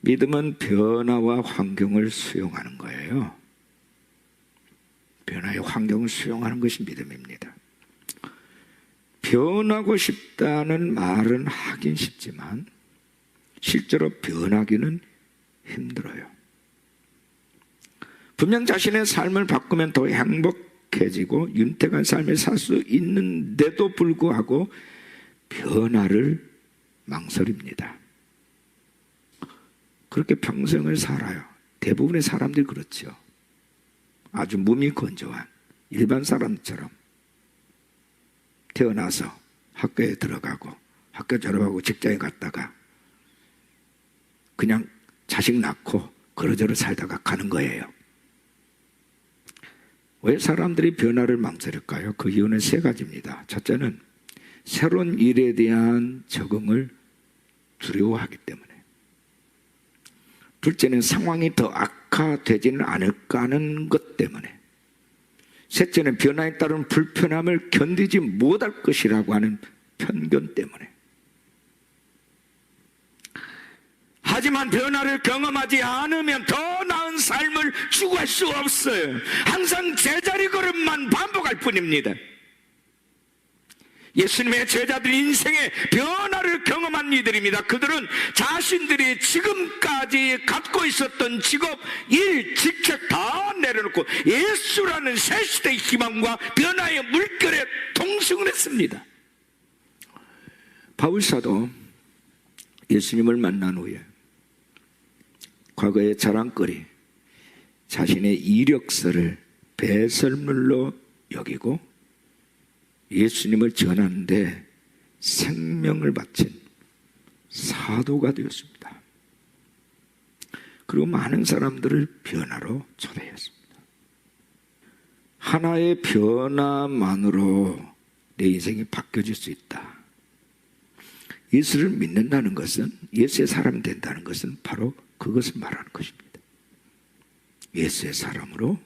믿음은 변화와 환경을 수용하는 거예요. 변화의 환경을 수용하는 것이 믿음입니다. 변하고 싶다는 말은 하긴 쉽지만 실제로 변하기는 힘들어요. 분명 자신의 삶을 바꾸면 더 행복해지고 윤택한 삶을 살 수 있는데도 불구하고 변화를 망설입니다. 그렇게 평생을 살아요. 대부분의 사람들이 그렇죠. 아주 몸이 건조한 일반 사람처럼 태어나서 학교에 들어가고 학교 졸업하고 직장에 갔다가 그냥 자식 낳고 그러저러 살다가 가는 거예요. 왜 사람들이 변화를 망설일까요? 그 이유는 세 가지입니다. 첫째는 새로운 일에 대한 적응을 두려워하기 때문에. 둘째는 상황이 더 악화되지는 않을까 하는 것 때문에. 셋째는 변화에 따른 불편함을 견디지 못할 것이라고 하는 편견 때문에. 하지만 변화를 경험하지 않으면 더 나은 삶을 추구할 수 없어요. 항상 제자리 걸음만 반복할 뿐입니다. 예수님의 제자들 인생의 변화를 경험한 이들입니다. 그들은 자신들이 지금까지 갖고 있었던 직업, 일, 직책 다 내려놓고 예수라는 새 시대의 희망과 변화의 물결에 동승을 했습니다. 바울사도 예수님을 만난 후에 과거의 자랑거리, 자신의 이력서를 배설물로 여기고 예수님을 전하는데 생명을 바친 사도가 되었습니다. 그리고 많은 사람들을 변화로 초대했습니다. 하나의 변화만으로 내 인생이 바뀌어질 수 있다. 예수를 믿는다는 것은 예수의 사람이 된다는 것은 바로 그것을 말하는 것입니다. 예수의 사람으로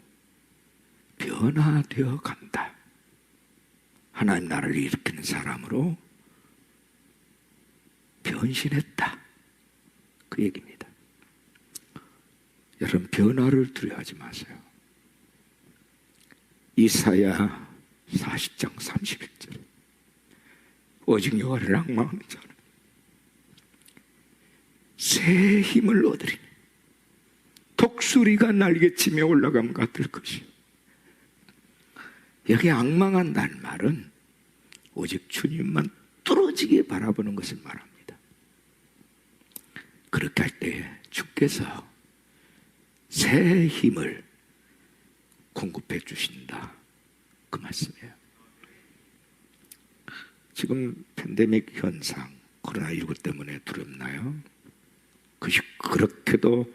변화되어 간다. 하나님 나라를 일으키는 사람으로 변신했다. 그 얘기입니다. 여러분 변화를 두려워하지 마세요. 이사야 40장 31절 오직 여호와를 악망하는 자는 새 힘을 얻으리니 독수리가 날개치며 올라감 같을 것이요 여기 악망한다는 말은 오직 주님만 뚫어지게 바라보는 것을 말합니다. 그렇게 할때 주께서 새 힘을 공급해 주신다. 그 말씀이에요. 지금 팬데믹 현상, 코로나19 때문에 두렵나요? 그것이 그렇게도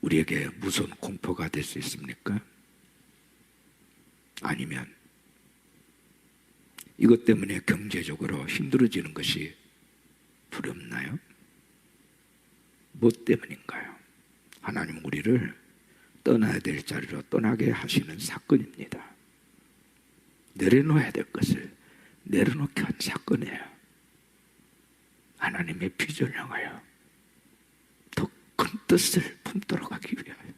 우리에게 무서운 공포가 될 수 있습니까? 아니면 이것 때문에 경제적으로 힘들어지는 것이 두렵나요? 뭐 때문인가요? 하나님 우리를 떠나야 될 자리로 떠나게 하시는 사건입니다. 내려놓아야 될 것을 내려놓게 한 사건이에요. 하나님의 비전을 향하여 더 큰 뜻을 품도록 하기 위하여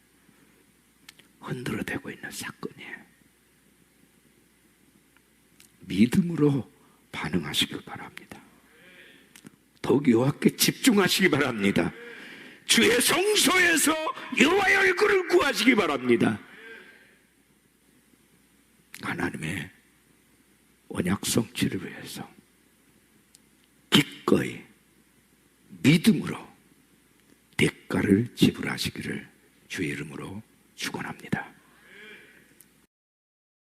흔들어대고 있는 사건이에요. 믿음으로 반응하시길 바랍니다. 더욱 여호와께 집중하시기 바랍니다. 주의 성소에서 여호와의 얼굴을 구하시기 바랍니다. 하나님의 언약 성취를 위해서 기꺼이 믿음으로 대가를 지불하시기를 주의 이름으로 축원합니다.